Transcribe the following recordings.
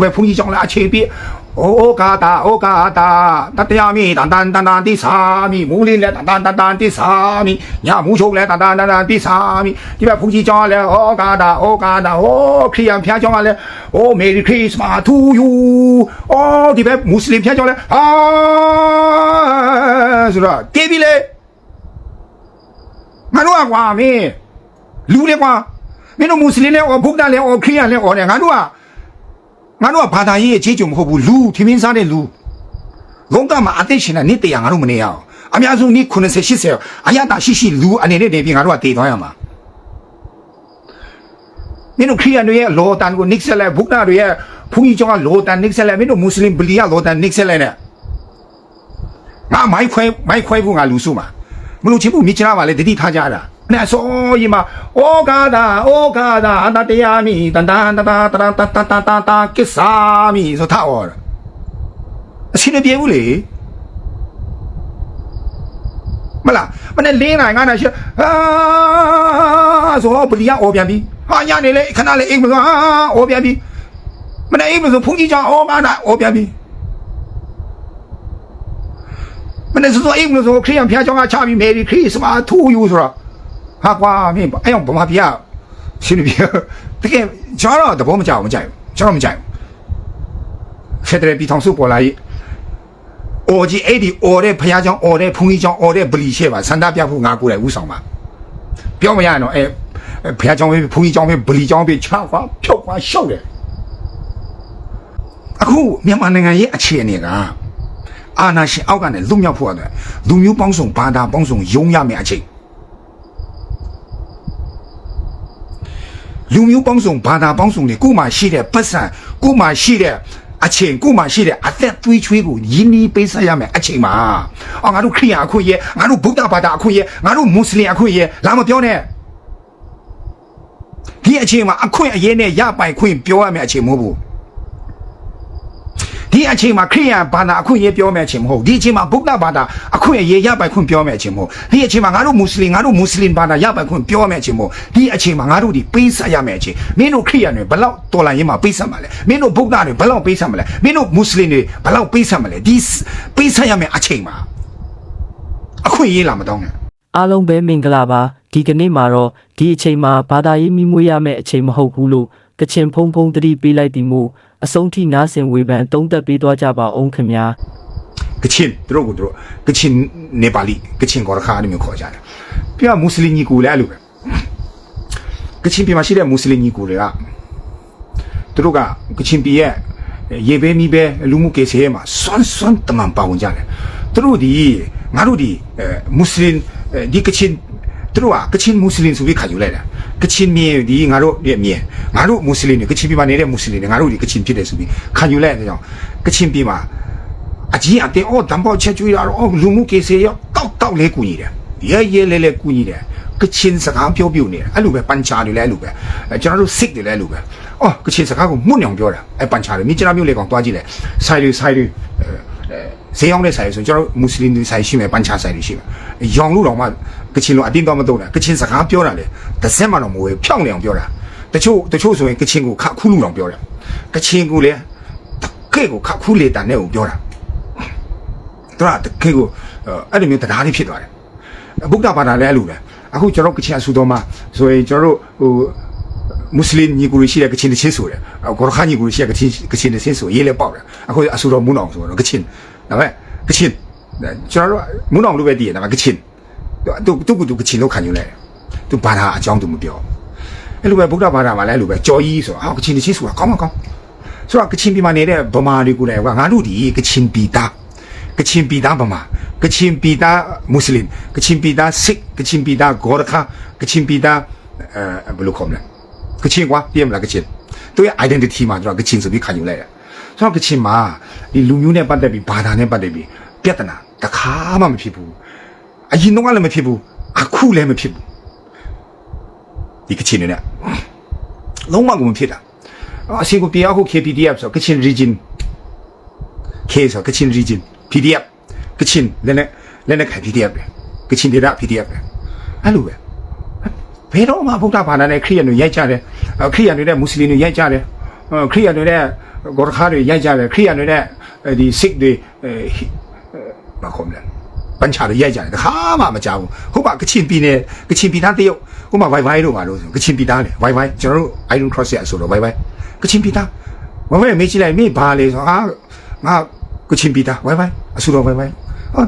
ပဲဘုန်းကြီးကြောင့်လည်းအခြေပြဩကာတာဩကာတာတတရားမီတန်တန်တန်တန်တိစာမီမူလင်းလည်းတန်တန်တန်တန်တိစာမီညမူချုပ်လည်းတန်တန်တန်တန်တိစာမီဒီဘက်ဘုန်းကြီးကြောင့်လည်းဩကာတာဩကာတာဩခရိယန်ဖျားကြောင့်လည်းဩမေရီခရစ်စမတ်တူယူဩဒီဘက်မွတ်စလင်ဖျားကြောင့်လည်းအာဆိုတော့တေးပြီလေငါတို့ကကွာမင်းလူလေကွာမင်းတို့မွတ်စလင်လည်းဩဗုဒ္ဓလည်းဩခရိယန်လည်းဩတယ်ငါတို့က ငါတို့ကဘာသာရေးအခြေကျုံမဟုတ်ဘူးလူထမင်းစားတဲ့လူလုံးကမှာအသက်ရှင်တဲ့နေ့တရာငါတို့မနေရအောင်အများဆုံးနေ့90 80အရတာရှိရှိလူအနေနဲ့နေပြီးငါတို့ကတည်သွားရမှာမင်းတို့ခရိယန်တွေရဲ့လောတန်ကိုနစ်ဆက်လိုက်ဗုဒ္ဓတွေရဲ့ဘုန်းကြီးကျောင်းကလောတန်နစ်ဆက်လိုက်မင်းတို့မွတ်စလင်ဗလီကလောတန်နစ်ဆက်လိုက်နဲ့ငါမိုက်ခွဲမိုက်ခွဲဖို့ငါလူစုမှာမလို့ချင်းဘူးမြစ်ချလာပါလေတတိထားကြတာ နဲ့ဆိုရင်မှာဩကာဒါဩကာဒါအတတရားမီတန်တန်တတာတတာတတာတတာတာကိစ္ဆာမီဆိုထားအော်အရှင်မပြေဘူးလေမလားမနဲ့လေးနိုင်ငါနာရှိအာဆိုတော့ဗလီကအော်ပြန်ပြီဟာညနေလေခဏလေးအိမ်မဆိုဟာအော်ပြန်ပြီမနဲ့အိမ်မဆိုဖုန်ကြီးကြောင့်အော်ကာဒါအော်ပြန်ပြီမနဲ့ဆိုတော့အိမ်မဆိုခရိယံဖျားကြောင့်ကချပြီးမေရီခရစ်စမတ်ထူယူဆိုတော့ ဟာကွာမင်းအဲ့အောင်ဗမာပြည်ကရှင်းနေပြီတကယ်ကျွန်တော်တော့သဘောမကျဘူးမကြိုက်ဘူးကျွန်တော်မကြိုက်ဘူးဖက်ဒရယ်ပြည်ထောင်စုပေါ်လာရေးအော်ကြီးအဲ့ဒီအော်တဲ့ဖះเจ้าအော်တဲ့ဖုန်ကြီးเจ้าအော်တဲ့ဗလီရှဲပါစန္ဒပြဖို့ငါကိုယ်တိုင်ဥဆောင်ပါပြောမရရင်တော့အဲဖះเจ้าပဲဖုန်ကြီးเจ้าပဲဗလီเจ้าပဲချကွာဖြုတ်ကွာရှုပ်တယ်အခုမြန်မာနိုင်ငံရဲ့အခြေအနေကအာနာရှင်အောက်ကနေလွတ်မြောက်ဖို့အတွက်လူမျိုးပေါင်းစုံဘာသာပေါင်းစုံယုံရမယ်အချိန် လူမျိုးပေါင်းစုံဘာသာပေါင်းစုံတွေကိုမှရှိတဲ့ပတ်စံကိုမှရှိတဲ့အချိန်ကိုမှရှိတဲ့အသက်သွေးချွေးကိုယင်းနီးပေးဆက်ရမယ်အချိန်မှာအော်ငါတို့ခရိယာအခွင့်ရဲ့ငါတို့ဗုဒ္ဓဘာသာအခွင့်ရဲ့ငါတို့မွတ်စလင်အခွင့်ရဲ့လာမပြောနဲ့ဒီအချိန်မှာအခွင့်အရေးနဲ့ရပိုင်ခွင့်ပြောရမယ်အချိန်မဟုတ်ဘူး ဒီအချိန်မှာခရိယာဘာသာအခွင့်အရေးပြောမယ်အချိန်မဟုတ်ဒီအချိန်မှာဗုဒ္ဓဘာသာအခွင့်အရေးရပိုင်ခွင့်ပြောမယ်အချိန်မဟုတ်ဒီအချိန်မှာငါတို့မွတ်စလင်ငါတို့မွတ်စလင်ဘာသာရပိုင်ခွင့်ပြောမယ်အချိန်မဟုတ်ဒီအချိန်မှာငါတို့ဒီပေးဆက်ရမယ်အချိန်မင်းတို့ခရိယာတွေဘလောက်တော်လာရင်မှာပေးဆက်မှာလဲမင်းတို့ဗုဒ္ဓတွေဘလောက်ပေးဆက်မှာလဲမင်းတို့မွတ်စလင်တွေဘလောက်ပေးဆက်မှာလဲဒီပေးဆက်ရမယ်အချိန်မှာအခွင့်အရေးလာမတော့နဲ့အားလုံးပဲမင်္ဂလာပါဒီကနေ့မှာတော့ဒီအချိန်မှာဘာသာရေးမိမွေးရမယ့်အချိန်မဟုတ်ဘူးလို့ ကချင်ဖုံဖုံတတိပေးလိုက်ဒီမို့အဆုံးထိနားဆင်ဝေဖန်တုံးသက်ပေးသွားကြပါအောင်ခင်ဗျာကချင်သူတို့ကသူတို့ကချင်နေပါလီကချင်ကောရခါအဲ့လိုမျိုးခေါ်ကြတယ်ပြမွတ်စလင်ညီကိုလည်းအဲ့လိုပဲကချင်ပြည်မှာရှိတဲ့မွတ်စလင်ညီကိုတွေကသူတို့ကကချင်ပြည်ရဲ့ရေပဲမီးပဲလူမှုကေဆေးမှာစွန်းစွန်းတမန်ပါဝင်ကြတယ်သူတို့ဒီငါတို့ဒီအဲမွတ်စလင်အဲဒီကချင် သူတို့ကကချင်မွတ်စလင်ဆိုပြီးခါယူလိုက်တာကချင်မြေဒီငါတို့ရဲ့မြေငါတို့မွတ်စလင်တွေကချင်ပြည်မှာနေတဲ့မွတ်စလင်တွေငါတို့ဒီကချင်ဖြစ်တယ်ဆိုပြီးခါယူလိုက်တဲ့ကြောင့်ကချင်ပြည်မှာအကြီးအတင်းအော်တံပေါချက်ကျွေးတာတော့အော်လူမှုကေစေရောတောက်တောက်လေးကူညီတယ်ရဲရဲလဲလဲကူညီတယ်ကချင်စကားပြောပြနေတယ်အဲ့လိုပဲပန်ချာတွေလည်းအဲ့လိုပဲအဲကျွန်တော်တို့စစ်တွေလည်းအဲ့လိုပဲအော်ကချင်စကားကိုမှုတ်ညောင်ပြောတာအဲပန်ချာတွေမိကျွန်တော်မျိုးလေးကောင်တွားကြည့်လေဆိုင်တွေဆိုင်တွေအဲ ဈေးရောက်တဲ့ဆိုင်ဆိုကျွန်တော်မွတ်စလင်တွေဆိုင်ရှိမယ်ပန်ချာဆိုင်တွေရှိမယ်ရောင်လို့တော့မှကချင်လိုအတင်းတော့မတော့တာကချင်စကားပြောတာလေတစ်စက်မှတော့မဝေဖြောင်းနေအောင်ပြောတာတချို့တချို့ဆိုရင်ကချင်ကိုခခူးလို့တော့ပြောတယ်ကချင်ကိုလေတကယ့်ကိုခခူးလေတန်နဲ့ကိုပြောတာသူကတကယ်ကိုအဲ့လိုမျိုးတရားလေးဖြစ်သွားတယ်ဗုဒ္ဓဘာသာလည်းအဲ့လိုပဲအခုကျွန်တော်ကချင်အဆူတော်မှာဆိုရင်ကျွန်တော်တို့ဟို မွတ်စလင်ညီကိုရှိတဲ့ကချင်တစ်ချင်းဆိုတယ်ဂေါရခါညီကိုရှိတဲ့ကချင်ကချင်တစ်ချင်းဆိုရေးလဲပေါက်တယ်အခုအဆူတော်မုန်းအောင်ဆိုတော့ကချင်ဒါပေမဲ့ကချင်ကျွန်တော်တို့မုန်းအောင်လို့ပဲတည်တယ်ဒါပေမဲ့ကချင်သူသူကသူကချင်လို့ခံယူလိုက်တယ်သူဘာသာအကြောင်းသူမပြောအဲ့လိုပဲဗုဒ္ဓဘာသာမှာလည်းအဲ့လိုပဲကြော်ကြီးဆိုတော့ဟာကချင်တစ်ချင်းဆိုတာကောင်းမကောင်းဆိုတော့ကချင်ပြည်မှာနေတဲ့ဗမာတွေကိုလည်းငါတို့ဒီကချင်ပြည်သားကချင်ပြည်သားဗမာကချင်ပြည်သားမွတ်စလင်ကချင်ပြည်သားစစ်ကချင်ပြည်သားဂေါရခါကချင်ပြည်သားအဲဘယ်လိုခေါ်မလဲ ကချင်ကွာပြည့်မလားကချင်သူရဲ့ identity မှာသူကကချင်ဆိုပြီးခံယူလိုက်တယ်ဆိုတော့ကချင်မှာဒီလူမျိုးနဲ့ပတ်သက်ပြီးဘာသာနဲ့ပတ်သက်ပြီးပြဿနာတစ်ခါမှမဖြစ်ဘူးအရင်တော့လည်းမဖြစ်ဘူးအခုလည်းမဖြစ်ဘူးဒီကချင်နဲ့လုံးဝကိုမဖြစ်တာအရှင်ကိုတရားဟုတ် KPDF ဆိုကချင် region K ဆိုကချင် region PDF ကချင်လည်းနဲ့လည်းနဲ့ခိုင် PDF ပဲကချင်ဒေတာ PDF ပဲအဲ့လိုပဲ ဘယ်တော့မှဗုဒ္ဓဘာသာနဲ့ခရိယန်တွေရိုက်ကြတယ်ခရိယန်တွေနဲ့မွတ်စလင်တွေရိုက်ကြတယ်ဟခရိယာတွေနဲ့ဂေါ်ရခါတွေရိုက်ကြတယ်ခရိယာတွေနဲ့ဒီစိတ်တွေအဲဘာခေါ်မလဲပန်ချာတွေရိုက်ကြတယ်တခါမှမကြောက်ဘူးဟုတ်ပါကချင်ပြည်နယ်ကချင်ပြည်သားတရုတ်ဟိုမှာ Wi-Fi တို့ပါလို့ကချင်ပြည်သားလေ Wi-Fi ကျွန်တော်တို့ Iron Cross ရဆိုတော့ Wi-Fi ကချင်ပြည်သား Wi-Fi မေးကြည့်လိုက်မင်းဘာလဲဆိုဟာငါကချင်ပြည်သား Wi-Fi အဆူတော် Wi-Fi ဟာ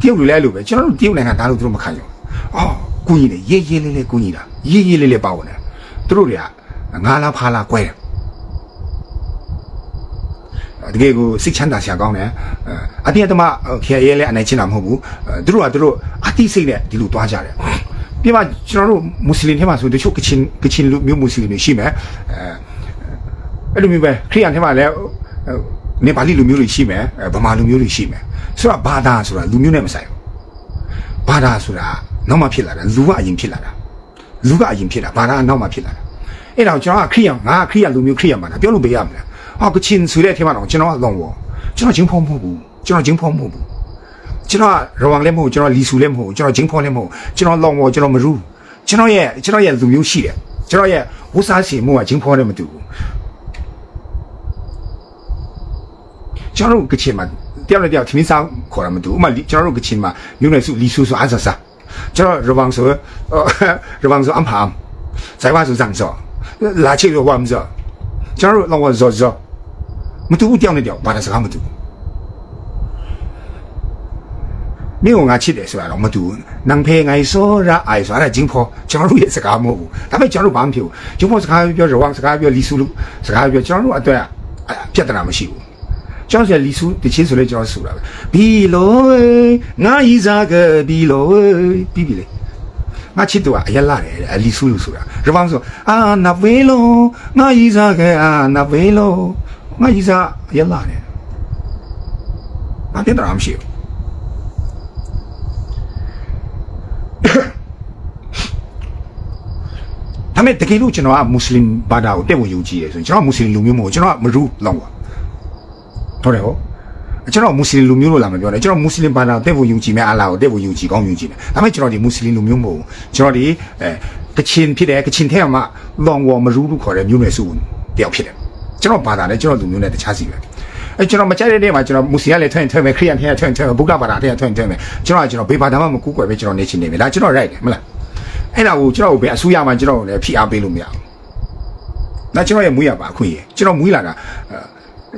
တရုတ်လူလဲလို့ပဲကျွန်တော်တို့တရုတ်နိုင်ငံသားလို့သူတို့မခံယူအော် ကူညီတယ်ရေးရေးလေးလေးကူညီတာရေးရေးလေးလေးပါဝင်တယ်သူတို့တွေကငါလားဖားလားကွဲတယ်တကယ်ကိုစိတ်ချမ်းသာစရာကောင်းတယ်အတင်းအဓမ္မခေရဲလဲအနိုင်ကျင့်တာမဟုတ်ဘူးသူတို့ကသူတို့အတိစိတ်နဲ့ဒီလိုသွားကြတယ်ပြမကျွန်တော်တို့မွတ်စလင်ထဲမှာဆိုတချို့ကချင်ကချင်လူမျိုးမွတ်စလင်တွေရှိမယ်အဲအဲ့လိုမျိုးပဲခရိယန်ထဲမှာလည်းနေပါဠိလူမျိုးတွေရှိမယ်ဗမာလူမျိုးတွေရှိမယ်ဆိုတော့ဘာသာဆိုတာလူမျိုးနဲ့မဆိုင်ဘူးဘာသာဆိုတာ နောက်မှဖြစ်လာတာလူကအရင်ဖြစ်လာတာလူကအရင်ဖြစ်တာဘာသာကနောက်မှဖြစ်လာတာအဲ့တော့ကျွန်တော်ကခရိယန်ငါခရိယန်လူမျိုးခရိယန်ပါလားပြောလို့ပေးရမလားအော်ကချင်ဆိုတဲ့အထက်မှာတော့ကျွန်တော်ကလောင်ဝကျွန်တော်ချင်းဖောမဟုတ်ဘူးကျွန်တော်ချင်းဖောမဟုတ်ဘူးကျွန်တော်ရဝမ်လည်းမဟုတ်ကျွန်တော်လီဆူလည်းမဟုတ်ကျွန်တော်ချင်းဖောလည်းမဟုတ်ကျွန်တော်လောင်ဝကျွန်တော်မရူးကျွန်တော်ရဲ့ကျွန်တော်ရဲ့လူမျိုးရှိတယ်ကျွန်တော်ရဲ့ဝတ်စားစီမှုကချင်းဖောလည်းမတူဘူးကျွန်တော်တို့ကချင်မှာတယောက်နဲ့တယောက်ထမင်းစားခေါ်တာမတူဥမာကျွန်တော်တို့ကချင်မှာမြို့နယ်စုလီဆူဆိုအားစားစား ကျွန်တော်ရဝမ်ဆိုရဝမ်ဆိုအမ်ဟာမ်ဇိုင်ဝါဆိုဇန်ဆိုလာချိလို့ဝမ်ဆိုကျွန်တော်တို့လောကဇော်ဇော်မတူဘူးတယောက်နဲ့တယောက်ဘာသာစကားမတူဘူးမင်းကငါချစ်တယ်ဆိုတာတော့မတူဘူးနန်ဖေငိုင်စောရအိုင်ဆိုတာဂျင်းဖောကျွန်တော်တို့ရဲ့စကားမဟုတ်ဘူးဒါပေမဲ့ကျွန်တော် ကားပြောရဝမ်စကားပြောလီဆူလူစကားပြောကျွန်တော်တို့အတွက်ပြဿနာမရှိဘူးကျွန်တော်ဆရာလီဆူတချင်းဆိုလဲကျွန်တော်ဆိုတာပဲဘီလိုငါဤစားကဘီလိုပြီးပြီလေငါချစ်သူကအရက်လာတယ်အလီဆူလို့ဆိုတာရပောင်းဆိုအာနဝေလိုငါဤစားကအာနဝေလိုငါဤစားအရက်လာတယ်ဘာပြဿနာမရှိဘူးဒါပေမဲ့တကယ်လို့ကျွန်တော်ကမွတ်စလင်ဘာသာကိုတက်ဝင်ယုံကြည်ရဆိုရင်ကျွန်တော်မွတ်စလင်လူမျိုးမဟုတ်ကျွန်တော်ကမရူလောင်းပါ ဟုတ်တယ်ဟုတ်ကျွန်တော်မွတ်စလင်လူမျိုးလို့လာမပြောနဲ့ကျွန်တော်မွတ်စလင်ဘာသာတက်ဖို့ယုံကြည်မဲ့အလားကိုတက်ဖို့ယုံကြည်ကောင်းယုံကြည်တယ်ဒါပေမဲ့ကျွန်တော်ဒီမွတ်စလင်လူမျိုးမဟုတ်ကျွန်တော်ဒီအဲကချင်ဖြစ်တယ်ကချင်ထဲမှာလောင်ဝမရူလို့ခေါ်တဲ့မျိုးနွယ်စုတယောက်ဖြစ်တယ်ကျွန်တော်ဘာသာနဲ့ကျွန်တော်လူမျိုးနဲ့တခြားစီပဲအဲကျွန်တော်မကြိုက်တဲ့နေ့မှာကျွန်တော်မွတ်စလင်ကလည်းထွင်ထွင်မယ်ခရစ်ယာန်ထဲကထွင်ထွင်မယ်ဗုဒ္ဓဘာသာထဲကထွင်ထွင်မယ်ကျွန်တော်ကကျွန်တော်ဘေးဘာသာမှမကူးကွယ်ပဲကျွန်တော်နေချင်နေမယ်ဒါကျွန်တော် right တယ်မလားအဲ့ဒါကိုကျွန်တော်ဘယ်အဆူရမှကျွန်တော်လည်းဖိအားပေးလို့မရဘူး။ဒါကျွန်တော်ရဲ့မွေးရပါအခွင့်အရေးကျွန်တော်မွေးလာတာ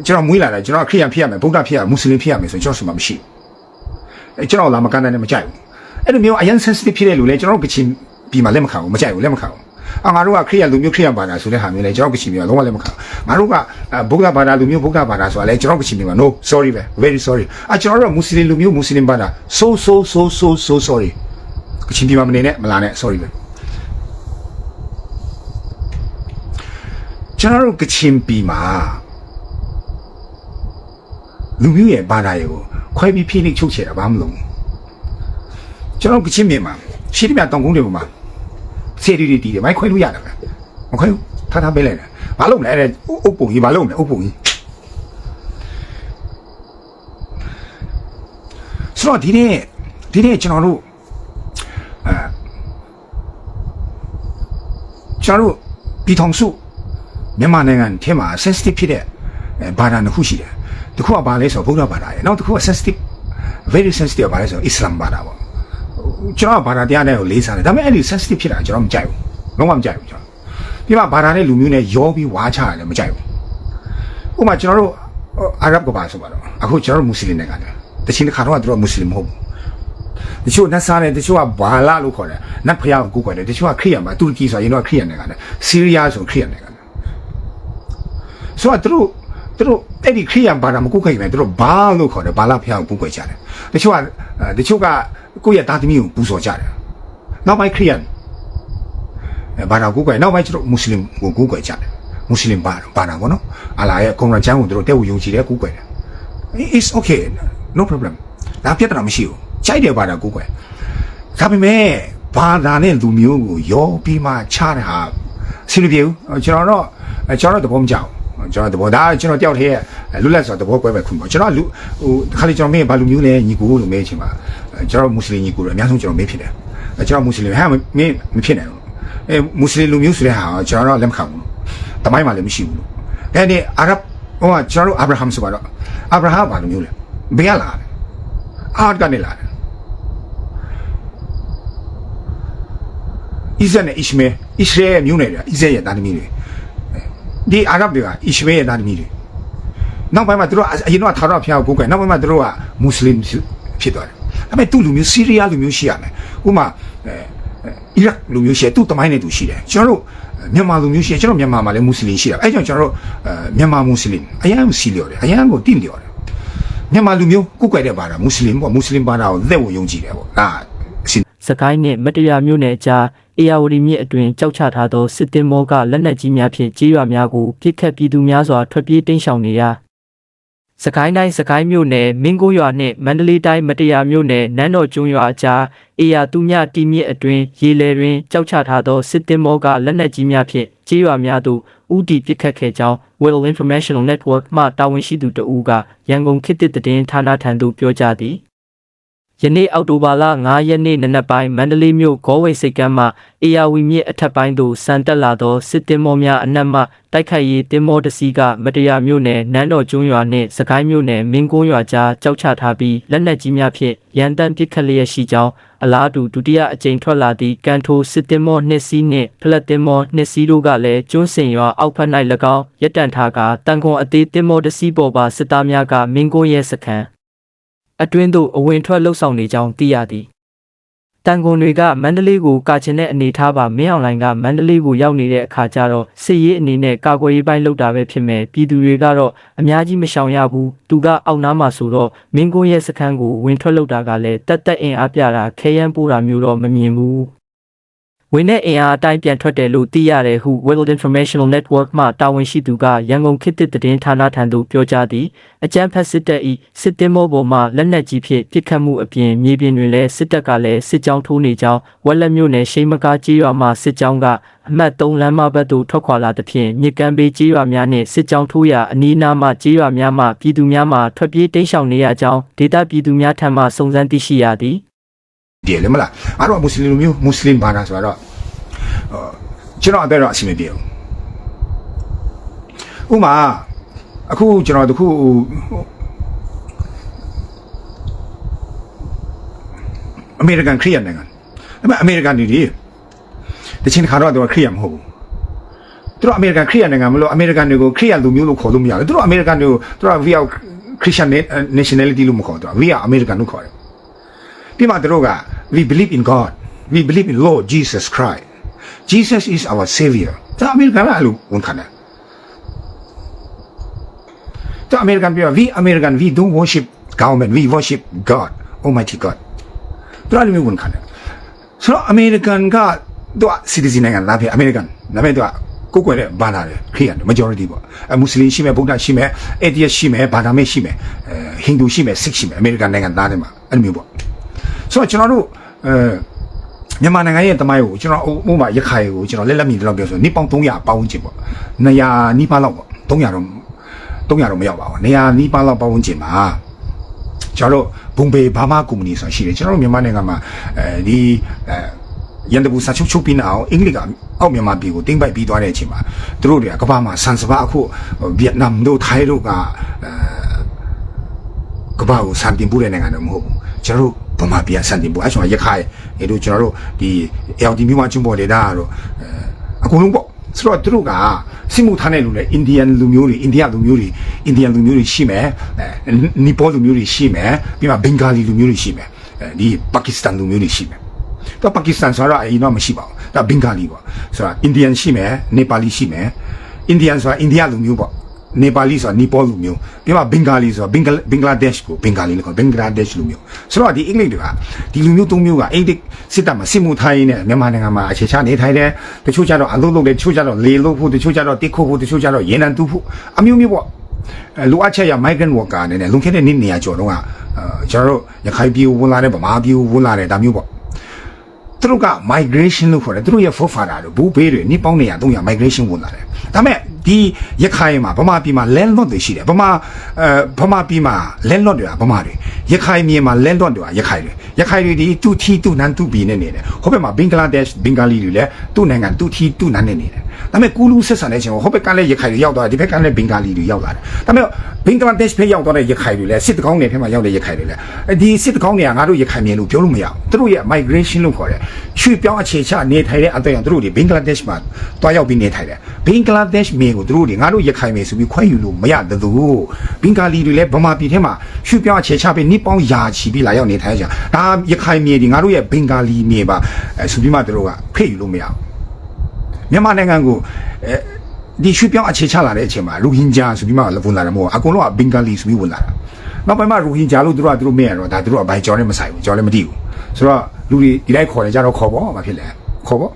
ကျွန်တော်မွေးလာတာကျွန်တော်ခရိယန်ဖြစ်ရမယ်ဗုဒ္ဓဖြစ်ရမွတ်စလင်ဖြစ်ရမယ်ဆိုကျွန်တော်ဆိုမှမရှိဘူး။အဲကျွန်တော်လာမကန်တဲ့နဲ့မကြိုက်ဘူး။အဲ့လိုမျိုးအရင် sensitive ဖြစ်တဲ့လူလည်းကျွန်တော်ကချင်ပြီးမှလက်မခံဘူးမကြိုက်ဘူးလက်မခံဘူး။အာငါတို့ကခရိယန်လူမျိုးခရိယန်ဘာသာဆိုတဲ့ဟာမျိုးလည်းကျွန်တော်ကချင်ပြီးတော့လုံးဝလက်မခံဘူး။ငါတို့ကဗုဒ္ဓဘာသာလူမျိုးဗုဒ္ဓဘာသာဆိုတာလည်းကျွန်တော်ကချင်ပြီးမှ no sorry ပဲ very sorry ။အာကျွန်တော်တို့မွတ်စလင်လူမျိုးမွတ်စလင်ဘာသာ so so so so so sorry ။ကချင်ပြီးမှမနေနဲ့မလာနဲ့ sorry ပဲ။ကျွန်တော်တို့ကချင်ပြည်မှာ လူမျိုးရဲ့ဘာသာရေးကိုခွဲပြီးဖိနှိပ်ချုပ်ချယ်တာဘာမှမလုပ်ဘူးကျွန်တော်ကချင်ပြည်မှာရှိတယ်မြတောင်ကုန်းတွေမှာစေရီတွေတီးတယ်မိုက်ခွဲလို့ရတယ်ပဲမခွဲဘူးထားထားပေးလိုက်တယ်ဘာလုပ်မလဲအဲ့အုပ်ပုံကြီးဘာလုပ်မလဲအုပ်ပုံကြီးဆိုတော့ဒီနေ့ဒီနေ့ကျွန်တော်တို့အဲကျွန်တော်တို့ပြည်ထောင်စုမြန်မာနိုင်ငံထဲမှာ sensitive ဖြစ်တဲ့ဘာသာတစ်ခုရှိတယ် တစ်ခုကဘာလဲဆိုတော့ဗုဒ္ဓဘာသာရဲ့နောက်တစ်ခုက sensitive very sensitive ဘာလဲဆိုတော့ Islam ဘာသာပေါ့ကျွန်တော်ကဘာသာတရားနဲ့ကိုလေးစားတယ်ဒါပေမဲ့အဲ့ဒီ sensitive ဖြစ်တာကျွန်တော်မကြိုက်ဘူးလုံးဝမကြိုက်ဘူးကျွန်တော်ဒီမှာဘာသာနဲ့လူမျိုးနဲ့ရောပြီးဝါချရတယ်မကြိုက်ဘူးဥပမာကျွန်တော်တို့အာရဗ်ကဘာဆိုပါတော့အခုကျွန်တော်တို့မွတ်စလင်နိုင်ငံတယ်တချင်တစ်ခါတော့သူတို့မွတ်စလင်မဟုတ်ဘူးတချို့နတ်စားတယ်တချို့ကဘာလာလို့ခေါ်တယ်နတ်ဖျားကိုကိုယ်တယ်တချို့ကခရိယန်ပါတူရကီဆိုရင်တော့ခရိယန်နိုင်ငံတယ်ဆီးရီးယားဆိုခရိယန်နိုင်ငံတယ်ဆိုတော့သူတို့ သူတို့အဲ့ဒီခရိယန်ဘာသာမကုတ်ခိုင်ပဲသူတို့ဘာလို့ခေါ်တယ်ဘာလာဖျားကိုကုတ်ကြတယ်တချို့ကတချို့ကကိုယ့်ရဲ့သားသမီးကိုပူဇော်ကြတယ်နောက်ပိုင်းခရိယန်ဘာသာကုတ်ခိုင်နောက်ပိုင်းကျတော့မွတ်စလင်ကိုကုတ်ခိုင်ကြတယ်မွတ်စလင်ဘာဘာသာပေါ့နော်အလာရဲ့ကွန်ရန်ချမ်းကိုသူတို့တဲ့ကိုယုံကြည်တယ်ကုတ်ခိုင်တယ် it's okay no problem ဒါပြဿနာမရှိဘူးကြိုက်တယ်ဘာသာကုတ်ခိုင်ဒါပေမဲ့ဘာသာနဲ့လူမျိုးကိုရောပြီးမှချတဲ့ဟာဆင်ပြေဘူးကျွန်တော်တော့ကျွန်တော်တော့သဘောမကျဘူး ကျွန်တော်သဘောဒါကျွန်တော်တယောက်တည်းရဲ့လွတ်လပ်စွာသဘောကွဲပဲခွင့်ပေါ့ကျွန်တော်လူဟိုခါလေးကျွန်တော်မင်းဘာလူမျိုးလဲညီကိုလို့မေးချင်ပါကျွန်တော်မွတ်စလင်ညီကိုလို့အများဆုံးကျွန်တော်မေးဖြစ်တယ်ကျွန်တော်မွတ်စလင်ဟာမင်းမဖြစ်နိုင်ဘူးအဲမွတ်စလင်လူမျိုးဆိုတဲ့ဟာကျွန်တော်တော့လက်မခံဘူးတမိုင်းမှလည်းမရှိဘူးလို့တအဲ့ဒီအာရဗ်ဟိုကကျွန်တော်တို့အာဗြဟံဆိုပါတော့အာဗြဟံဘာလိုမျိုးလဲဘယ်ကလာလဲအာတ်ကနေလာတယ်ဣဇက်နဲ့ဣရှမဲဣရှရဲရဲ့မျိုးနယ်တွေကဣဇက်ရဲ့သားသမီးတွေ ဒီအာရဗ်တွေကဣရှမဲရဲ့သားသမီးတွေနောက်ပိုင်းမှာသူတို့အရင်တော့ထာဝရဘုရားကိုကိုးကွယ်နောက်ပိုင်းမှာသူတို့ကမွတ်စလင်ဖြစ်သွားတယ်ဒါပေမဲ့သူ့လူမျိုးဆီးရီးယားလူမျိုးရှိရမယ်ဥပမာအဲအီရတ်လူမျိုးရှိတယ်သူ့တမိုင်းနဲ့သူရှိတယ်ကျွန်တော်တို့မြန်မာလူမျိုးရှိတယ်ကျွန်တော်မြန်မာမှာလည်းမွတ်စလင်ရှိတယ်အဲကြောင့်ကျွန်တော်တို့အဲမြန်မာမွတ်စလင်အရန်စီလျော်တယ်အရန်ကိုတင့်လျော်တယ်မြန်မာလူမျိုးကိုးကွယ်တဲ့ဘာသာမွတ်စလင်ပေါ့မွတ်စလင်ဘာသာကိုလက်ဝယုံကြည်တယ်ပေါ့ဒါအရှင်စကိုင်းနှင့်မတရားမြို့နယ်ကြား အေယာဝတီမြစ်အတွင်ကြောက်ချထားသောစစ်တင်မောကလက်နက်ကြီးများဖြင့်ကြေးရွာများကိုပြစ်ခတ်ပြည်သူများစွာထွက်ပြေးတိမ်းရှောင်နေရာစကိုင်းတိုင်းစကိုင်းမြို့နယ်မင်းကိုရွာနှင့်မန္တလေးတိုင်းမတရားမြို့နယ်နန်းတော်ကျွန်းရွာအကြားအေယာသူမြတီမြစ်အတွင်ရေလယ်တွင်ကြောက်ချထားသောစစ်တင်မောကလက်နက်ကြီးများဖြင့်ကြေးရွာများသို့ဥတီပြစ်ခတ်ခဲ့ကြောင်း World Informational Network မှတာဝန်ရှိသူတဦးကရန်ကုန်ခေတ်သစ်သတင်းဌာနထံသို့ပြောကြားသည် ယနေ့အောက်တိုဘာလ9ရက်နေ့နနက်ပိုင်းမန္တလေးမြို့ဂေါ်ဝိတ်စိတ်ကမ်းမှအေယာဝီမြစ်အထက်ပိုင်းသို့စံတက်လာသောစစ်တင်မောများအနက်မှတိုက်ခိုက်ရေးတင်မောတစ်စီးကမတရားမြို့နယ်နန်းတော်ကျွန်းရွာနှင့်စကိုင်းမြို့နယ်မင်းကုန်းရွာကြားကြောက်ချထားပြီးလက်နက်ကြီးများဖြင့်ရန်တမ်းပစ်ခတ်လျက်ရှိကြောင်းအလားတူဒုတိယအကြိမ်ထွက်လာသည့်ကန်ထိုစစ်တင်မောနှစ်စီးနှင့်ဖလက်တင်မောနှစ်စီးတို့ကလည်းကျွန်းစင်ရွာအောက်ဖက်၌၎င်းရပ်တန့်ထားကတန်ခွန်အသေးတင်မောတစ်စီးပေါ်ပါစစ်သားများကမင်းကုန်းရဲ့စခန်း အတွင်းသို့အဝင်ထွက်လှုပ်ဆောင်နေကြောင်းသိရသည်။တန်ကွန်တွေကမန္တလေးကိုကာချင်တဲ့အနေထားပါမင်းအောင်လိုင်ကမန္တလေးကိုရောက်နေတဲ့အခါကျတော့စစ်ရေးအနေနဲ့ကာကွယ်ရေးပိုင်းလုပ်တာပဲဖြစ်မယ်ပြည်သူတွေကတော့အများကြီးမရှောင်ရဘူးသူကအောက်နားမှာဆိုတော့မင်းကွန်းရဲ့စခန်းကိုဝင်ထွက်လုပ်တာကလည်းတက်တက်အင်အားပြတာခဲယမ်းပိုးတာမျိုးတော့မမြင်ဘူး ဝင်တဲ့အင်အားအတိုင်းပြန်ထွက်တယ်လို့သိရတယ်ဟု World Informational Network မှတာဝန်ရှိသူကရန်ကုန်ခေတ်သစ်သတင်းဌာနထံသို့ပြောကြားသည်အကြမ်းဖက်စစ်တပ်၏စစ်တင်မောပေါ်မှလက်နက်ကြီးဖြင့်ပစ်ခတ်မှုအပြင်မြေပြင်တွင်လည်းစစ်တပ်ကလည်းစစ်ကြောင်းထိုးနေကြောင်းဝက်လက်မြို့နယ်ရှိမ်းမကားကြီးရွာမှစစ်ကြောင်းကအမှတ်3လမ်းမဘက်သို့ထွက်ခွာလာသဖြင့်မြစ်ကမ်းဘေးကြီးရွာများနှင့်စစ်ကြောင်းထိုးရာအနီးအနားမှကြီးရွာများမှပြည်သူများမှထွက်ပြေးတိမ်းရှောင်နေရကြောင်းဒေသပြည်သူများထံမှစုံစမ်းသိရှိရသည် ဒီလေမလားအားတော့မွတ်စလင်လူမျိုးမွတ်စလင်ဘာသာဆိုတော့အော်ကျွန်တော်အသက်တော့အဆင်မပြေဘူးဥမာအခုကျွန်တော်တခုအမေရိကန်ခရီးယန်နိုင်ငံဒါပေမဲ့အမေရိကန်တွေဒီတချင်ခါတော့တော့ခရီးယန်မဟုတ်ဘူးသူတို့အမေရိကန်ခရီးယန်နိုင်ငံမလို့အမေရိကန်တွေကိုခရီးယန်လူမျိုးလို့ခေါ်လို့မရဘူးသူတို့အမေရိကန်တွေကိုသူတို့က via Christian nationality လို့မခေါ်တော့ via American လို့ခေါ်တယ်ပြီးမှသူတို့က we believe in God we believe in Lord Jesus Christ Jesus is our savior ဒါအမေရိကန်ကအဲ့လိုဝန်ခံတယ်ဒါအမေရိကန်ပြော we American we don't worship government we worship God almighty God ဒါလည်းမျိုးဝန်ခံတယ်ဆိုတော့အမေရိကန်ကသူက citizen နိုင်ငံလာဖြစ်အမေရိကန်ဒါပေမဲ့သူကကိုယ်ကွယ်တဲ့ဘာသာတယ်ခရိယန် majority ပေါ့အမွတ်စလင်ရှိမယ်ဗုဒ္ဓရှိမယ် atheist ရှိမယ်ဘာသာမဲ့ရှိမယ်အဲဟိန္ဒူရှိမယ် sikh ရှိမယ်အမေရိကန်နိုင်ငံသားတွေမှာအဲ့လိုမျိုးပေါ့ ဆိုတော့ကျွန်တော်တို့အဲမြန်မာနိုင်ငံရဲ့တမိုင်းကိုကျွန်တော်ဥပမာရခိုင်ကိုကျွန်တော်လက်လက်မြင်တော့ပြောဆိုနေပေါင်း300ပေါင်းဝန်းကျင်ပေါ့200နီးပါးလောက်ပေါ့300တော့300တော့မရောက်ပါဘူး200နီးပါးလောက်ပေါင်းဝန်းကျင်မှာကျွန်တော်တို့ဘုံဘေဘာမာကုမ္ပဏီဆိုတာရှိတယ်ကျွန်တော်တို့မြန်မာနိုင်ငံမှာအဲဒီအဲရန်တဘူစာချုပ်ချုပ်ပြီးနောက်အင်္ဂလိပ်ကအောက်မြန်မာပြည်ကိုတင်ပိုက်ပြီးသွားတဲ့အချိန်မှာသူတို့တွေကကမ္ဘာမှာဆန်စပါအခုဗီယက်နမ်တို့ထိုင်းတို့ကအဲကမ္ဘာကိုစံတင်ပို့တဲ့နိုင်ငံတော့မဟုတ်ဘူးကျွန်တော်တို့ ဗမာပြည်စံတင်ပို့အဲဆိုရခိုင်အဲတို့ကျွန်တော်တို့ဒီ LD မြို့မှာကျွန်းပေါ်ဒေတာတို့အဲအကုန်လုံးပေါ့ဆိုတော့သူတို့ကစစ်မှုထမ်းတဲ့လူတွေအိန္ဒိယလူမျိုးတွေအိန္ဒိယလူမျိုးတွေအိန္ဒိယလူမျိုးတွေရှိမယ်အဲနီပေါလူမျိုးတွေရှိမယ်ပြီးမှဘင်္ဂါလီလူမျိုးတွေရှိမယ်အဲဒီပါကစ္စတန်လူမျိုးတွေရှိမယ်တော့ပါကစ္စတန်ဆိုတော့အရင်တော့မရှိပါဘူးဒါဘင်္ဂါလီပေါ့ဆိုတော့အိန္ဒိယန်ရှိမယ်နေပါလီရှိမယ်အိန္ဒိယန်ဆိုတာအိန္ဒိယလူမျိုးပေါ့ နေပါလီဆိုတာနီပေါလူမျိုးပြီးမှဘင်္ဂါလီဆိုတာဘင်္ဂဘင်္ဂလားဒေ့ရှ်ကိုဘင်္ဂါလီလို့ခေါ်ဘင်္ဂလားဒေ့ရှ်လူမျိုးဆိုတော့ဒီအင်္ဂလိပ်တွေကဒီလူမျိုးသုံးမျိုးကအိန္ဒိစစ်တပ်မှာစစ်မှုထိုင်းနေမြန်မာနိုင်ငံမှာအခြေချနေထိုင်တယ်တချို့ကျတော့အလုပ်လုပ်တယ်တချို့ကျတော့လေလုပ်ဖို့တချို့ကျတော့တိခုဖို့တချို့ကျတော့ရေနံတူးဖို့အမျိုးမျိုးပေါ့အဲလိုအပ်ချက်ရ migrant worker အနေနဲ့လုံခဲ့တဲ့နေ့နေရာကျော်တော့ကကျွန်တော်တို့ရခိုင်ပြည်ဝင်လာတဲ့ဗမာပြည်ဝင်လာတဲ့ဒါမျိုးပေါ့သူတို့က migration လို့ခေါ်တယ်သူတို့ရဲ့ forefather တို့ဘူဘေးတွေနိပေါင်းနေရ300 migration ဝင်လာတယ်ဒါပေမဲ့ ဒီရခိုင်မှာဗမာပြည်မှာ landlord တွေရှိတယ်ဗမာအဲဗမာပြည်မှာ landlord တွေကဗမာတွေ ရခိုင်မြေမှာ landlord တွေကရခိုင်တွေရခိုင်တွေဒီတူထီတူနန်တူဘီနဲ့နေတယ်ဟိုဘက်မှာဘင်္ဂလားဒေ့ရှ်ဘင်္ဂါလီတွေလည်းသူ့နိုင်ငံတူထီတူနန်နဲ့နေတယ်ဒါပေမဲ့ကူလူဆက်ဆံတဲ့အချိန်ဟိုဘက်ကလည်းရခိုင်တွေရောက်သွားတယ်ဒီဘက်ကလည်းဘင်္ဂါလီတွေရောက်လာတယ်ဒါပေမဲ့ဘင်္ဂလားဒေ့ရှ်ဘက်ရောက်သွားတဲ့ရခိုင်တွေလည်းစစ်တကောင်းနယ်ထဲမှာရောက်တဲ့ရခိုင်တွေလည်းဒီစစ်တကောင်းနယ်ကငါတို့ရခိုင်မြေလို့ပြောလို့မရဘူးသူတို့ရဲ့ migration လို့ခေါ်တယ်ရွှေ့ပြောင်းအခြေချနေထိုင်တဲ့အတဲ့အောင်သူတို့ဒီဘင်္ဂလားဒေ့ရှ်မှာတွားရောက်ပြီးနေထိုင်တယ်ဘင်္ဂလားဒေ့ရှ်မြေကိုသူတို့ဒီငါတို့ရခိုင်မြေဆိုပြီးခွဲယူလို့မရတသူဘင်္ဂါလီတွေလည်းဗမာပြည်ထဲမှာရွှေ့ပြောင်းအခြေချပြီးနိပေါင်းယာချီပြီးလာရောက်နေထိုင်ကြဒါရခိုင်မြေဒီငါတို့ရဲ့ဘင်္ဂါလီမြေပါအဲဆိုပြီးမှသူတို့ကဖိတ်ယူလို့မရဘူးမြန်မာနိုင်ငံကိုအဲဒီရွှေ့ပြောင်းအခြေချလာတဲ့အချိန်မှာရိုဟင်ဂျာဆိုပြီးမှဝင်လာတယ်မဟုတ်ဘူးအကုန်လုံးကဘင်္ဂါလီဆိုပြီးဝင်လာတာနောက်ပိုင်းမှာရိုဟင်ဂျာလို့သူတို့ကသူတို့မရတော့ဒါသူတို့ကဘိုင်ကျော်နဲ့မဆိုင်ဘူးကျော်လည်းမသိဘူးဆိုတော့လူတွေဒီလိုက်ခေါ်တယ်ကြတော့ခေါ်ပေါ့မဖြစ်လဲခေါ်ပေါ့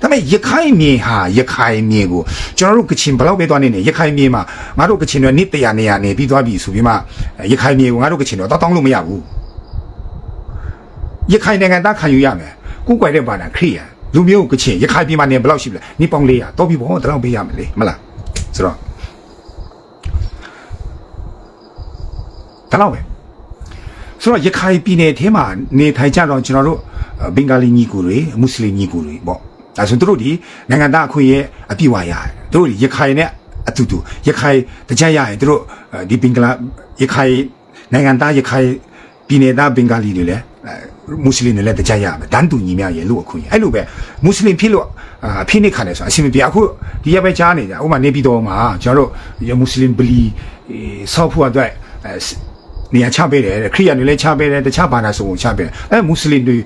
ဒါပေမဲ့ရခိုင်မြေဟာရခိုင်မြေကိုကျွန်တော်တို့ကချင်ဘယ်လောက်ပဲသွားနေနေရခိုင်မြေမှာငါတို့ကချင်တွေနှစ်တရာနေရာနေပြီးသွားပြီဆိုပြီးမှရခိုင်မြေကိုငါတို့ကချင်တွေတောင်းတောင်းလို့မရဘူးရခိုင်နိုင်ငံသားခံယူရမယ်ကိုယ်ကွယ်တဲ့ဘာသာခရိယန်လူမျိုးကချင်ရခိုင်ပြည်မှာနေဘယ်လောက်ရှိပြီလဲနေပေါင်း400တော့ပြီဘောတလောက်ပေးရမယ်လေမလားဆိုတော့တလောက်ပဲဆိုတော့ရခိုင်ပြည်နယ်ထဲမှာနေထိုင်ကြတော့ကျွန်တော်တို့ဘင်္ဂါလီညီကိုတွေမွတ်စလင်ညီကိုတွေပေါ့ ဒါဆိုသူတို့ဒီနိုင်ငံသားအခွင့်အရေးအပြည့်အဝရတယ်သူတို့ဒီရခိုင်နဲ့အတူတူရခိုင်တကြရရင်သူတို့ဒီဘင်္ဂလားရခိုင်နိုင်ငံသားရခိုင်ပြည်နယ်သားဘင်္ဂါလီတွေလည်းမွတ်စလင်တွေလည်းတကြရမယ်တန်းတူညီမျှရဲ့လို့အခွင့်အရေးအဲ့လိုပဲမွတ်စလင်ဖြစ်လို့အဖြစ်နေခံတယ်ဆိုတာအရှင်မပြအခုဒီရက်ပဲကြားနေကြဥပမာနေပြည်တော်မှာကျွန်တော်တို့မွတ်စလင်ဗလီဆောက်ဖို့အတွက်နေရာချပေးတယ်ခရိယန်တွေလည်းချပေးတယ်တခြားဘာသာစုံကိုချပေးတယ်အဲမွတ်စလင်တွေ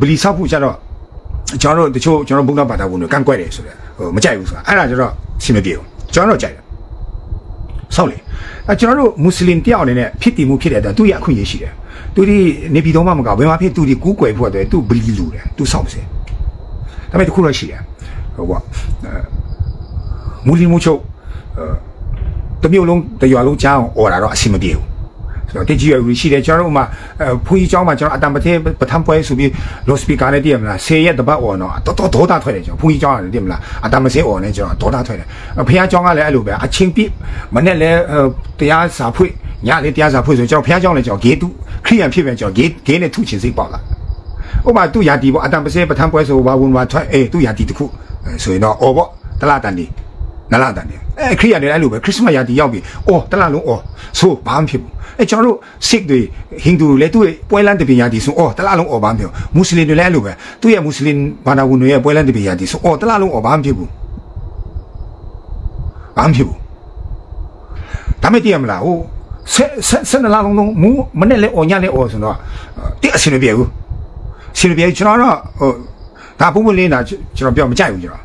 ဗလီဆောက်ဖို့ကျတော့ ကျွန်တော်တို့တချို့ကျွန်တော်ဗုဒ္ဓဘာသာဝင်တွေကန့်ကွက်တယ်ဆိုတော့ဟိုမကြိုက်ဘူးဆိုတာအဲ့ဒါကျတော့အရှင်မပြေဘူးကျွန်တော်တို့ကြိုက်တယ်ဆောက်လေအဲကျွန်တော်တို့မွတ်စလင်တယောက်အနေနဲ့ဖြစ်တည်မှုဖြစ်တဲ့အတွက်သူ့ရဲ့အခွင့်အရေးရှိတယ်သူဒီနေပြည်တော်မှမကဘယ်မှာဖြစ်သူဒီကူးကွယ်ဖို့အတွက်သူဗလီလူတယ်သူဆောက်ပါစေဒါပေမဲ့တခုတော့ရှိတယ်ဟိုပေါ့မူလီမှုချုပ်တမျိုးလုံးတရွာလုံးကြားအောင်អော်တာတော့အဆင်မပြေဘူး ကျွန်တော် digital ရှိတယ်ကျွန်တော်တို့မှာဖူးကြီးကျောင်းမှာကျွန်တော်အတံပထင်းပထမပွဲဆိုပြီး low speaker နဲ့တည်ရမလား10ရက်တပတ်អော်နော်တော်တော်ဒေါသထွက်တယ်ကျွန်တော်ဖူးကြီးကျောင်းကလည်းတည်မလားအတံမစင်းអော်နဲ့ကျွန်တော်ဒေါသထွက်တယ်ဖះကျောင်းကလည်းအဲ့လိုပဲအချင်းပြမနဲ့လဲတရားစာဖွင့်ညလေးတရားစာဖွင့်ဆိုကျွန်တော်ဖះကျောင်းလည်းကျွန်တော်ဂေတုခရိယံဖြစ်ပြန်ကျွန်တော်ဂေဂေနဲ့ထုချင်စိတ်ပေါက်လာဥပမာသူ့ယာတီပေါ့အတံပစင်းပထမပွဲဆိုဘာဝင်ဘာထွက်အေးသူ့ယာတီတခုဆိုရင်တော့អော်ပေါ့တလားတန်ဒီ နလာတန်တယ်အဲခရိယန်တွေအဲ့လိုပဲခရစ်စမတ်ရာတီရောက်ပြီအော်တလားလုံးအော်ဆိုဘာမှဖြစ်ဘူးအဲကျွန်တော်တို့စစ်တွေဟိန္ဒူတွေလည်းသူ့ရဲ့ပွဲလန်းတပင်ရာတီဆိုအော်တလားလုံးအော်ဘာမှဖြစ်ဘူးမွတ်စလင်တွေလည်းအဲ့လိုပဲသူ့ရဲ့မွတ်စလင်ဘာသာဝင်တွေရဲ့ပွဲလန်းတပင်ရာတီဆိုအော်တလားလုံးအော်ဘာမှဖြစ်ဘူးဘာမှဖြစ်ဘူးဒါမဲ့တည်ရမလားဟိုဆက်ဆက်ဆက်နလာလုံးလုံးမူမနဲ့လဲအော်ညလဲအော်ဆိုတော့တိအစင်မပြေဘူးစင်မပြေကျွန်တော်တော့ဟိုဒါပုံမလေးနာကျွန်တော်ပြောမကြိုက်ဘူးကျွန်တော်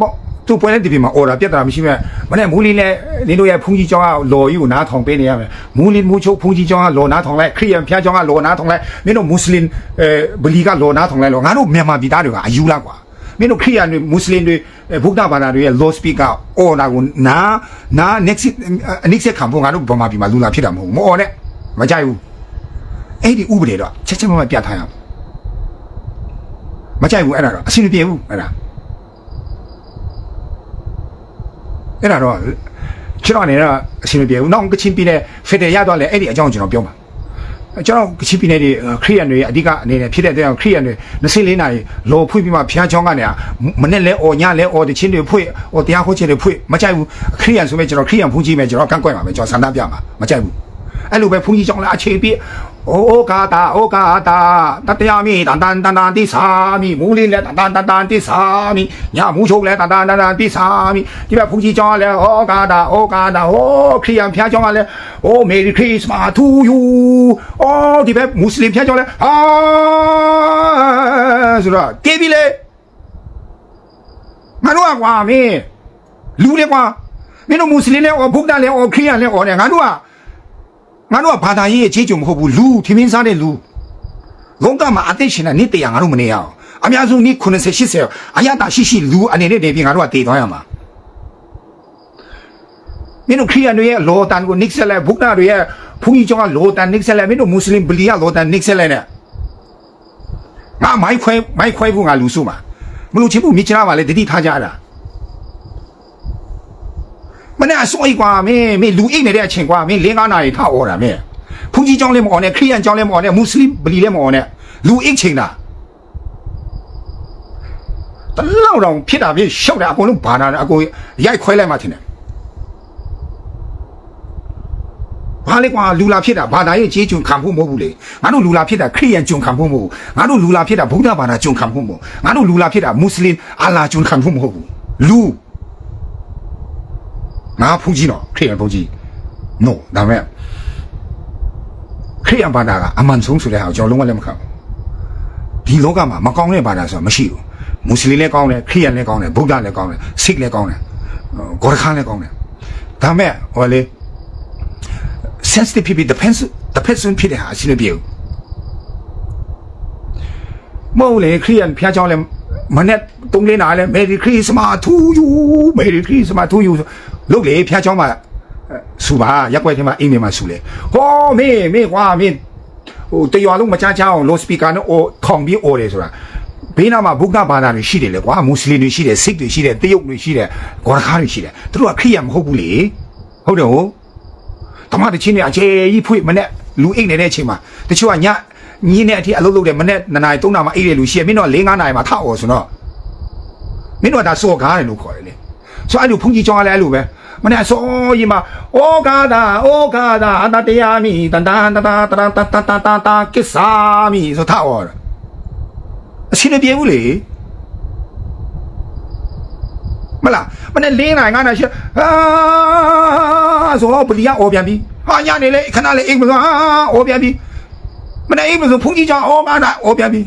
ပေါ့ သူပွဲတဲ့ဒီပြင်မှာအော်ဒါပြတ်တာမရှိမဲ့မနဲ့မူလီလဲနင်တို့ရဲ့ဖုန်ကြီးကျောင်းကလော်ကြီးကိုနားထောင်ပေးနေရမယ်မူလီမူချုပ်ဖုန်ကြီးကျောင်းကလော်နားထောင်လိုက်ခရီးယန်ဖျားကျောင်းကလော်နားထောင်လိုက်မင်းတို့မွတ်စလင်အဲဗလီကလော်နားထောင်လိုက်လောငါတို့မြန်မာပြည်သားတွေကအယူလားကွာမင်းတို့ခရီးယန်တွေမွတ်စလင်တွေဗုဒ္ဓဘာသာတွေရဲ့ law speaker အော်ဒါကိုနာနာ next next ခံဖို့ငါတို့ဗမာပြည်မှာလူလာဖြစ်တာမဟုတ်ဘူးမအော်နဲ့မကြိုက်ဘူးအဲ့ဒီဥပဒေတော့ချက်ချက်မမပြတ်ထားရအောင်မကြိုက်ဘူးအဲ့ဒါတော့အဆင်မပြေဘူးအဲ့ဒါ အဲ့ဒါတော့ကျွန်တော်အနေနဲ့အဆင်မပြေဘူး။နောက်ကချင်ပြည်နယ်ဖက်ဒရယ်ရတော့လေအဲ့ဒီအကြောင်းကျွန်တော်ပြောမှာ။ကျွန်တော်ကချင်ပြည်နယ်တွေခရီးရန်တွေအဓိကအနေနဲ့ဖြစ်တဲ့တဲ့ခရီးရန်တွေ24နာရီလော်ဖွင့်ပြီးမှဖျားချောင်းကနေမနဲ့လဲအော်ညလဲအော်တချင်းတွေဖွင့်အော်တရားဟောခြင်းတွေဖွင့်မကြိုက်ဘူးခရီးရန်ဆိုမဲ့ကျွန်တော်ခရီးရန်ဖုန်ကြီးမဲ့ကျွန်တော်ကန့်ကွက်ပါမယ်ကျွန်တော်ဆန္ဒပြမှာမကြိုက်ဘူး။အဲ့လိုပဲဖုန်ကြီးကြောင့်လည်းအခြေပြ အိုကာတာအိုကာတာတတရားမီတန်တန်တန်တန်တိစာမီမူလင်းလဲတန်တန်တန်တန်တိစာမီညမူချုပ်လဲတန်တန်တန်တန်တိစာမီဒီဘက်ဖူကြီးကျောင်းလဲအိုကာတာအိုကာတာဟိုခရီးယန်ဖျားကျောင်းကလဲအိုမေရီခရစ်စမတ်တူယူအိုဒီဘက်မွတ်စလင်ဖျားကျောင်းလဲအာဆိုတော့ကေပြီလေငါတို့ကွာမင်းလူလေကွာမင်းတို့မွတ်စလင်လဲအော်ဘုဒ္ဓလဲအော်ခရီးယန်လဲအော်နေငါတို့က ငါတို့ကဘာသာရေးအခြေကျုံမဟုတ်ဘူးလူထင်းမင်းစားတဲ့လူလုံးကမှာအသိရှင်တဲ့နေ့တရာငါတို့မနေရအောင်အများဆုံးနေ့90 80အရတာရှိရှိလူအနေနဲ့နေပြီးငါတို့ကတည်သွားရမှာမင်းတို့ခရီးယန်တွေရဲ့လောတန်ကိုနစ်ဆက်လဲဘုရားတွေရဲ့ဘုန်းကြီးကျောင်းကလောတန်နစ်ဆက်လဲမင်းတို့မွတ်စလင်ဗလီကလောတန်နစ်ဆက်လဲနဲ့ငါမိုက်ခွဲမိုက်ခွဲဖို့ငါလူစုမှာမလို့ချင်းဖို့မြစ်ချလာပါလေတတိထားကြတာ မနဲ့အစွိတ်ကွာမင်းမင်းလူအိတ်နေတဲ့အချိန်ကွာမင်းလင်းကားနာရီထအော်တာမင်းဖူးကြီးကျောင်းလည်းမအောင်နဲ့ခရီးယန်ကျောင်းလည်းမအောင်နဲ့မွတ်စလင်ဗလီလည်းမအောင်နဲ့လူအိတ်ချိန်တာတလောက်တောင်ဖြစ်တာပြည့်ရှောက်တာအကုန်လုံးဘာနာတယ်အကုန်ရိုက်ခွဲလိုက်မှထင်တယ်ဘာလဲကွာလူလာဖြစ်တာဘာသာရေးခြေကျွံခံဖို့မဟုတ်ဘူးလေငါတို့လူလာဖြစ်တာခရစ်ယာန်ကျွံခံဖို့မဟုတ်ဘူးငါတို့လူလာဖြစ်တာဗုဒ္ဓဘာသာကျွံခံဖို့မဟုတ်ငါတို့လူလာဖြစ်တာမွတ်စလင်အာလာကျွံခံဖို့မဟုတ်ဘူးလူ ငါဖူးကြီးတော့ခရိယန်ဖူးကြီး no ဒါမဲ့ခရိယန်ဘာသာကအမှန်ဆုံးဆိုတဲ့ဟာကိုကျွန်တော်လုံးဝလက်မခံဘူးဒီလောကမှာမကောင်းတဲ့ဘာသာဆိုတာမရှိဘူးမွတ်စလင်လည်းကောင်းတယ်ခရိယန်လည်းကောင်းတယ်ဗုဒ္ဓလည်းကောင်းတယ်စိတ်လည်းကောင်းတယ်ဂေါရခါလည်းကောင်းတယ်ဒါမဲ့ဟိုလေ sensitive ဖြစ်ပြီး depends depends ဖြစ်တဲ့ဟာအရှင်းမပြေဘူးမဟုတ်လေခရိယန်ဖျားเจ้าလည်းမနဲ့တုံးလေးနာလည်း Merry Christmas to you Merry Christmas to you လုပ်လေဖျားချောင်းမှာဆူပါရက်ွက်ထဲမှာအိမ်ထဲမှာဆူလေဟောမင်းမင်းကွာမင်းဟိုတရွာလုံးမချချအောင်လော့စပီကာနဲ့အော်ထောင်ပြီးအော်တယ်ဆိုတာဘေးနားမှာဗုဒ္ဓဘာသာတွေရှိတယ်လေကွာမွတ်စလင်တွေရှိတယ်စိတ်တွေရှိတယ်တရုတ်တွေရှိတယ်ဂေါ်ရခါတွေရှိတယ်သူတို့ကခရိယာမဟုတ်ဘူးလေဟုတ်တယ်ဟုတ်တမတချင်းတွေအခြေကြီးဖွေမနဲ့လူအိတ်နေတဲ့အချိန်မှာတချို့ကညညင်းတဲ့အထိအလုပ်လုပ်တယ်မနဲ့နှစ်နာရီသုံးနာရီမှအိတ်တယ်လူရှိရမင်းတော့၄၅နာရီမှထအော်ဆိုတော့မင်းတို့ကဒါစော်ကားတယ်လို့ခေါ်တယ်လေဆိုအဲ့လိုဖုန်ကြီးကြောင်းကလည်းအဲ့လိုပဲ မနေ့အစောကြီးမှာဩကာသာဩကာသာအတတရားမိတန်တန်တတာတတာတတာတတာကိစ္ဆာမိဆိုထားတော့အရှင်ပြေဘူးလေမလားမနေ့၄နိုင်၅နိုင်ရှစ်အာဆိုတော့ပလီကအော်ပြန်ပြီဟာညနေလေခဏလေးအိမ်မစွာအော်ပြန်ပြီမနေ့အိမ်မစွာဖုန်ကြီးကြောင့်အော်ကာသာအော်ပြန်ပြီ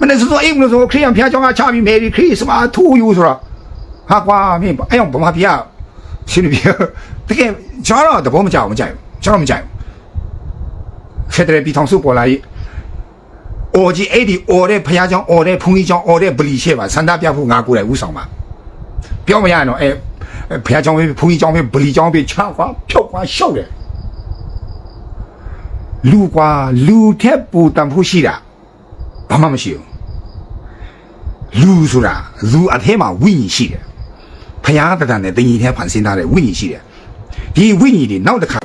မနေ့စောစောအိမ်မလို့ဆိုခရိယံဖျားကြောင်းကချပြီးမယ်ဒီခရိစမာထူယူဆိုတော့ ဟာကွာမင်းအဲ့အောင်ဗမာပြည်ကရှင်းပြတကယ်ကျွန်တော်တော့တဘောမကြောက်မကြိုက်ဘူးကျွန်တော်မကြိုက်ဘူးဖက်ဒရယ်ပြည်ထောင်စုပေါ်လာရေးအော်ကြီးအဲ့ဒီအော်တဲ့ဖျားကြောင့်အော်တဲ့ဖုန်ကြီးကြောင့်အော်တဲ့ဗလီရှဲပါစန္ဒပြဖို့ငါကိုယ်တိုင်ဥဆောင်ပါပြောမရရင်တော့အဲဘုရားကျောင်းပဲဘုန်းကြီးကျောင်းပဲဗလီကျောင်းပဲချကွာဖြုတ်ကွာရှုပ်တယ်လူကွာလူထက်ပူတန်ဖို့ရှိတာဘာမှမရှိဘူးလူဆိုတာလူအထဲမှာဝိညာဉ်ရှိတယ် ဘုရားတဏ္ဍာနဲ့တင်ကြီးထဲဖန်ဆင်းထားတဲ့ဝိညာဉ်ရှိတယ်ဒီဝိညာဉ်တွေနောက်တစ်ခါ